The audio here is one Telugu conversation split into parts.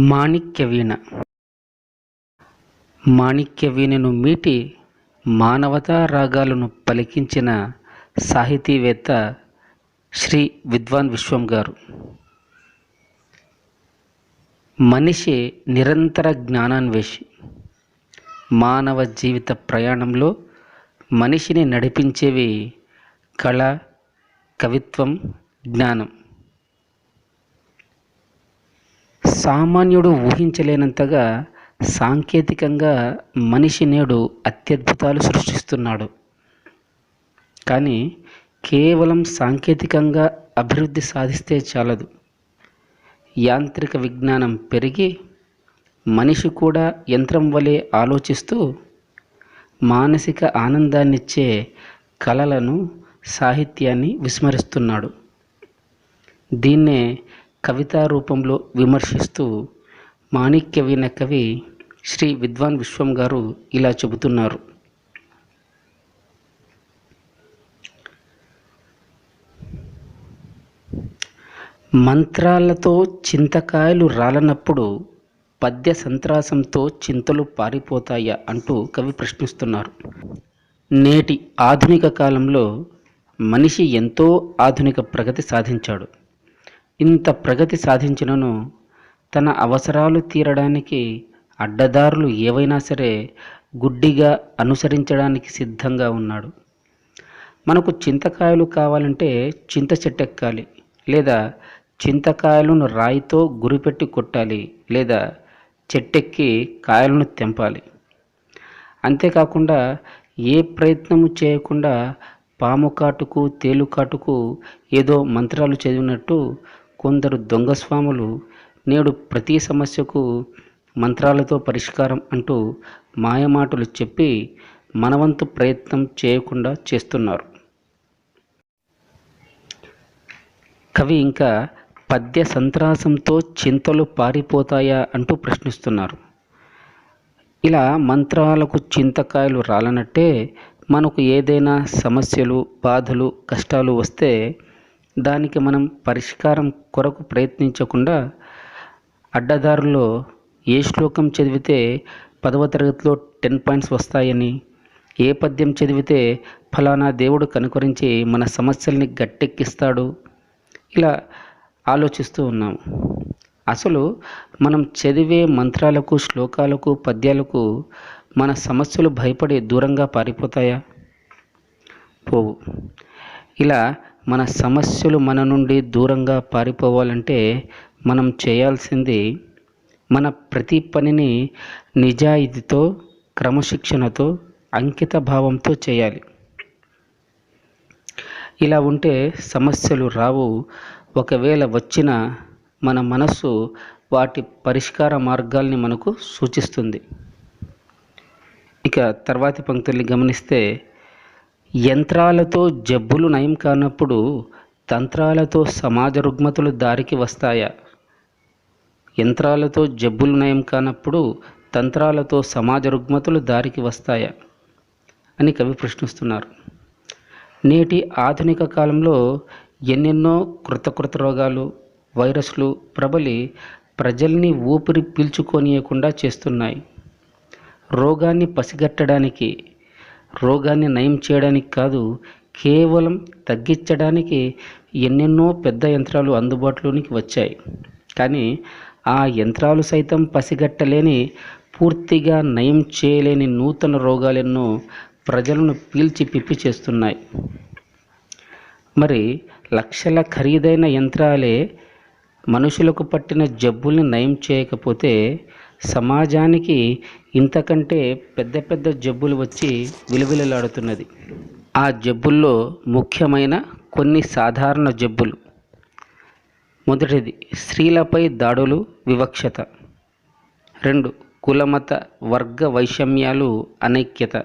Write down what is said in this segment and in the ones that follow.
మాణిక్యవీణ. మాణిక్యవీణను మీటి మానవతా రాగాలను పలికించిన సాహితీవేత్త శ్రీ విద్వాన్ విశ్వం గారు. మనిషి నిరంతర జ్ఞానాన్వేషి. మానవ జీవిత ప్రయాణంలో మనిషిని నడిపించేవి కళ కవిత్వం జ్ఞానం. సామాన్యుడు ఊహించలేనంతగా సాంకేతికంగా మనిషి నేడు అత్యద్భుతాలు సృష్టిస్తున్నాడు. కానీ కేవలం సాంకేతికంగా అభివృద్ధి సాధిస్తే చాలదు. యాంత్రిక విజ్ఞానం పెరిగి మనిషి కూడా యంత్రం వలె ఆలోచిస్తూ మానసిక ఆనందాన్నిచ్చే కళలను సాహిత్యాన్ని విస్మరిస్తున్నాడు. దీన్నే కవితా రూపంలో విమర్శిస్తూ మాణిక్యవీణ కవి శ్రీ విద్వాన్ విశ్వం గారు ఇలా చెబుతున్నారు. మంత్రాలతో చింతకాయలు రాలనప్పుడు పద్య సంత్రాసంతో చింతలు పారిపోతాయా అంటూ కవి ప్రశ్నిస్తున్నారు. నేటి ఆధునిక కాలంలో మనిషి ఎంతో ఆధునిక ప్రగతి సాధించాడు. ఇంత ప్రగతి సాధించినను తన అవసరాలు తీరడానికి అడ్డదారులు ఏవైనా సరే గుడ్డిగా అనుసరించడానికి సిద్ధంగా ఉన్నాడు. మనకు చింతకాయలు కావాలంటే చింత చెట్టెక్కాలి లేదా చింతకాయలను రాయితో గురిపెట్టి కొట్టాలి లేదా చెట్టెక్కి కాయలను తెంపాలి. అంతేకాకుండా ఏ ప్రయత్నము చేయకుండా పాము కాటుకు తేలు కాటుకు ఏదో మంత్రాలు చదివినట్టు కొందరు దొంగ స్వాములు నేడు ప్రతి సమస్యకు మంత్రాలతో పరిష్కారం అంటూ మాయమాటలు చెప్పి మనవంతు ప్రయత్నం చేయకుండా చేస్తున్నారు. కవి ఇంకా పద్య సంత్రాసంతో చింతలు పారిపోతాయా అంటూ ప్రశ్నిస్తున్నారు. ఇలా మంత్రాలకు చింతకాయలు రాలనట్టే మనకు ఏదైనా సమస్యలు బాధలు కష్టాలు వస్తే దానికి మనం పరిష్కారం కొరకు ప్రయత్నించకుండా అడ్డదారుల్లో ఏ శ్లోకం చదివితే పదవ తరగతిలో టెన్ పాయింట్స్ వస్తాయని ఏ పద్యం చదివితే ఫలానా దేవుడు కనుకరించి మన సమస్యల్ని గట్టెక్కిస్తాడు. ఇలా ఆలోచిస్తూ ఉన్నాం. అసలు మనం చదివే మంత్రాలకు శ్లోకాలకు పద్యాలకు మన సమస్యలు భయపడి దూరంగా పారిపోతాయా? పోవు. ఇలా మన సమస్యలు మన నుండి దూరంగా పారిపోవాలంటే మనం చేయాల్సింది మన ప్రతి పనిని నిజాయితీతో క్రమశిక్షణతో అంకిత భావంతో చేయాలి. ఇలా ఉంటే సమస్యలు రావు. ఒకవేళ వచ్చిన మన మనస్సు వాటి పరిష్కార మార్గాల్ని మనకు సూచిస్తుంది. ఇక తర్వాతి పంక్తుల్ని గమనిస్తే యంత్రాలతో జబ్బులు నయం కానప్పుడు తంత్రాలతో సమాజ రుగ్మతులు దారికి వస్తాయా? యంత్రాలతో జబ్బులు నయం కానప్పుడు తంత్రాలతో సమాజ రుగ్మతులు దారికి వస్తాయా? అని కవి ప్రశ్నిస్తున్నారు. నేటి ఆధునిక కాలంలో ఎన్నెన్నో కృత కృత రోగాలు వైరస్లు ప్రబలి ప్రజల్ని ఊపిరి పీల్చుకొనియకుండా చేస్తున్నాయి. రోగాన్ని పసిగట్టడానికి రోగాన్ని నయం చేయడానికి కాదు కేవలం తగ్గించడానికి ఎన్నెన్నో పెద్ద యంత్రాలు అందుబాటులోనికి వచ్చాయి. కానీ ఆ యంత్రాలు సైతం పసిగట్టలేని పూర్తిగా నయం చేయలేని నూతన రోగాలెన్నో ప్రజలను పీల్చి పిప్పి చేస్తున్నాయి. మరి లక్షల ఖరీదైన యంత్రాలే మనుషులకు పట్టిన జబ్బుల్ని నయం చేయకపోతే సమాజానికి ఇంతకంటే పెద్ద పెద్ద జబ్బులు వచ్చి విలువిలలాడుతున్నది. ఆ జబ్బుల్లో ముఖ్యమైన కొన్ని సాధారణ జబ్బులు. మొదటిది స్త్రీలపై దాడులు వివక్షత. రెండు కులమత వర్గ వైషమ్యాలు అనైక్యత.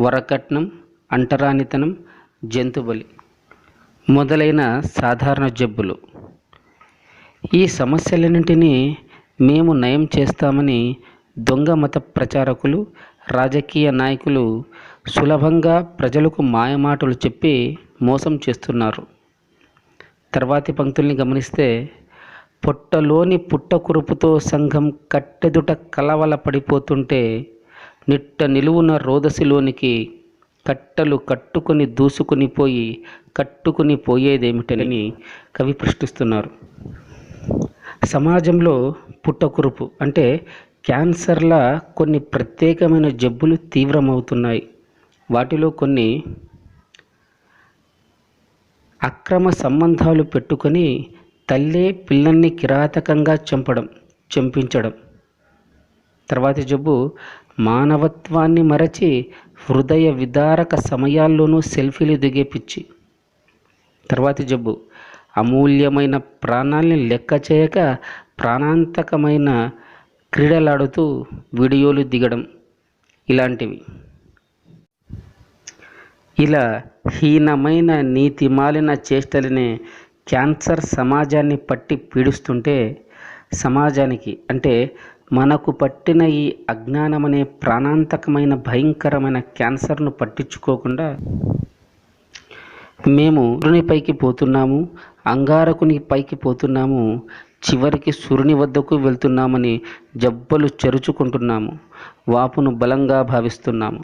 వరకట్నం అంటరానితనం జంతుబలి మొదలైన సాధారణ జబ్బులు. ఈ సమస్యలన్నింటినీ మేము నయం చేస్తామని దొంగ మత ప్రచారకులు రాజకీయ నాయకులు సులభంగా ప్రజలకు మాయమాటలు చెప్పి మోసం చేస్తున్నారు. తర్వాతి పంక్తుల్ని గమనిస్తే పొట్టలోని పుట్టకురుపుతో సంఘం కట్టెదుట కలవల పడిపోతుంటే నిట్ట నిలువున రోదసిలోనికి కట్టలు కట్టుకొని దూసుకుని పోయి కట్టుకుని పోయేదేమిటని కవి ప్రశ్నిస్తున్నారు. సమాజంలో పుట్టకురుపు. అంటే క్యాన్సర్ల కొన్ని ప్రత్యేకమైన జబ్బులు తీవ్రమవుతున్నాయి. వాటిలో కొన్ని అక్రమ సంబంధాలు పెట్టుకొని తల్లే పిల్లల్ని కిరాతకంగా చంపడం చంపించడం. తర్వాతి జబ్బు మానవత్వాన్ని మరచి హృదయ విదారక సమయాల్లోనూ సెల్ఫీలు దిగే పిచ్చి. తర్వాతి జబ్బు అమూల్యమైన ప్రాణాల్ని లెక్క చేయక ప్రాణాంతకమైన క్రీడలాడుతూ వీడియోలు దిగడం ఇలాంటివి. ఇలా హీనమైన నీతి మాలిన చేష్టలనే క్యాన్సర్ సమాజాన్ని పట్టి పీడిస్తుంటే సమాజానికి అంటే మనకు పట్టిన ఈ అజ్ఞానమనే ప్రాణాంతకమైన భయంకరమైన క్యాన్సర్ను పట్టించుకోకుండా మేము సూర్యుని పైకి పోతున్నాము అంగారకుని పైకి పోతున్నాము చివరికి సూర్యుని వద్దకు వెళ్తున్నామని జబ్బలు చెరుచుకుంటున్నాము వాపును బలంగా భావిస్తున్నాము.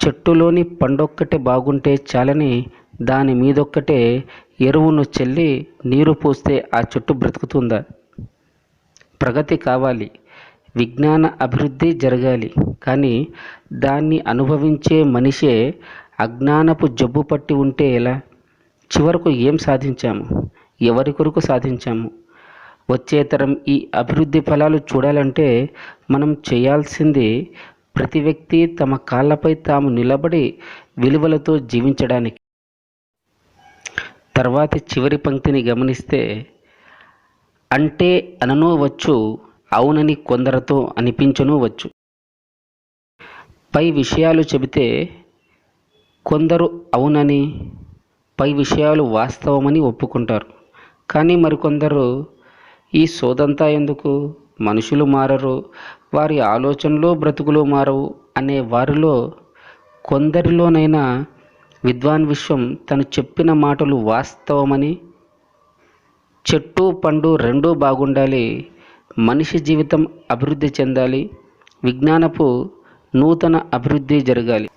చెట్టులోని పండొక్కటే బాగుంటే చాలని దాని మీదొక్కటే ఎరువును చెల్లి నీరు పోస్తే ఆ చెట్టు బ్రతుకుతుందా? ప్రగతి కావాలి విజ్ఞాన అభివృద్ధి జరగాలి కానీ దాన్ని అనుభవించే మనిషే అజ్ఞానపు జబ్బు పట్టి ఉంటే ఎలా? చివరకు ఏం సాధించాము? ఎవరి కొరకు సాధించాము? వచ్చే తరం ఈ అభివృద్ధి ఫలాలు చూడాలంటే మనం చేయాల్సింది ప్రతి వ్యక్తి తమ కాళ్ళపై తాము నిలబడి విలువలతో జీవించడానికి. తర్వాతి చివరి పంక్తిని గమనిస్తే అంటే అననోవచ్చు అవునని కొందరితో అనిపించనూ వచ్చు. పై విషయాలు చెబితే కొందరు అవునని పై విషయాలు వాస్తవమని ఒప్పుకుంటారు. కానీ మరికొందరు ఈ సోదంతా ఎందుకు? మనుషులు మారరు వారి ఆలోచనలు బ్రతుకులు మారవు అనే వారిలో కొందరిలోనైనా విద్వాన్ విశ్వం తను చెప్పిన మాటలు వాస్తవమని? చెట్టు పండు రెండూ బాగుండాలి మనిషి జీవితం అభివృద్ధి చెందాలి విజ్ఞానపు నూతన అభివృద్ధి జరగాలి.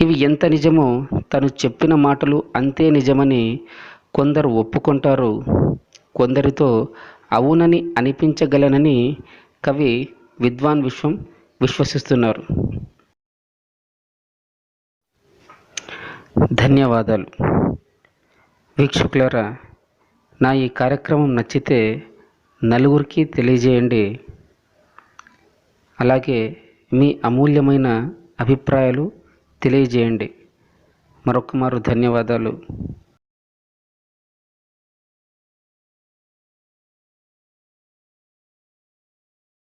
ఇవి ఎంత నిజమో తను చెప్పిన మాటలు అంతే నిజమని కొందరు ఒప్పుకుంటారు. కొందరితో అవునని అనిపించగలనని కవి విద్వాన్ విశ్వం విశ్వసిస్తున్నారు. ధన్యవాదాలు. వీక్షకులారా నా ఈ కార్యక్రమం నచ్చితే నలుగురికి తెలియజేయండి. అలాగే మీ అమూల్యమైన అభిప్రాయాలు తెలియజేయండి. మరొకమారు ధన్యవాదాలు.